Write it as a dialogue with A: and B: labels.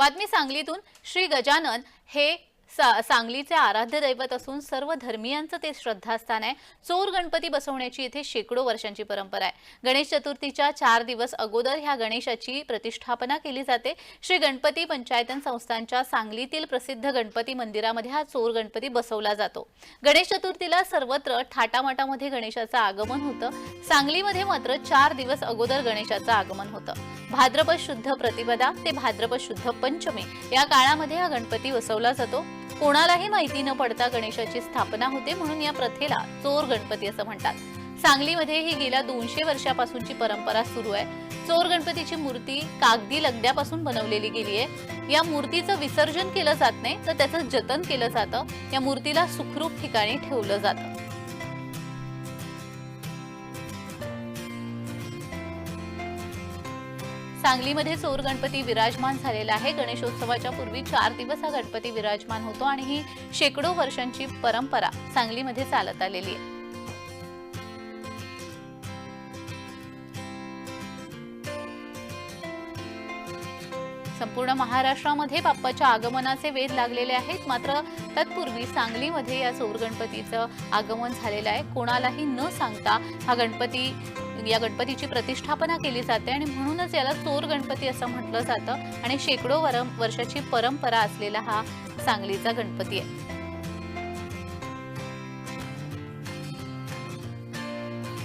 A: बातमी सांगलीतून श्री गजानन हे सा- सांगलीचे आराध्य दैवत असून सर्व धर्मियांचं ते श्रद्धास्थान आहे. चोर गणपती बसवण्याची इथे शेकडो वर्षांची परंपरा आहे. गणेश चतुर्थीच्या चार दिवस अगोदर ह्या गणेशाची प्रतिष्ठापना केली जाते. श्री गणपती पंचायतन संस्थांच्या सांगलीतील प्रसिद्ध गणपती मंदिरामध्ये हा चोर गणपती बसवला जातो. गणेश चतुर्थीला सर्वत्र थाटामाटामध्ये गणेशाचं आगमन होतं. सांगलीमध्ये मात्र चार दिवस अगोदर गणेशाचं आगमन होतं. भाद्रपद शुद्ध प्रतिपदा ते भाद्रपद शुद्ध पंचमी या काळामध्ये हा गणपती बसवला जातो. कोणालाही माहिती न पडता गणेशाची स्थापना होते म्हणून या प्रथेला चोर गणपती असं म्हणतात. सांगलीमध्ये ही गेल्या दोनशे वर्षापासूनची परंपरा सुरू आहे. चोर गणपतीची मूर्ती कागदी लगद्यापासून बनवलेली गेली आहे. या मूर्तीचं विसर्जन केलं जात नाही तर त्याचं जतन केलं जातं. या मूर्तीला सुखरूप ठिकाणी ठेवलं जातं. सांगलीमध्ये चोर गणपती विराजमान झालेला आहे. गणेशोत्सवाच्या पूर्वी चार दिवस हा गणपती विराजमान होतो आणि ही शेकडो वर्षांची परंपरा सांगलीमध्ये चालत आलेली आहे. संपूर्ण महाराष्ट्रामध्ये बाप्पाच्या आगमनाचे वेध लागलेले आहेत. मात्र तत्पूर्वी सांगलीमध्ये या चोर गणपतीचं आगमन झालेलं आहे. कोणालाही न सांगता हा गणपती या गणपतीची प्रतिष्ठापना केली जाते आणि म्हणूनच याला चोर गणपती असं म्हटलं जातं. आणि शेकडो वर वर्षाची परंपरा असलेला हा सांगलीचा गणपती आहे.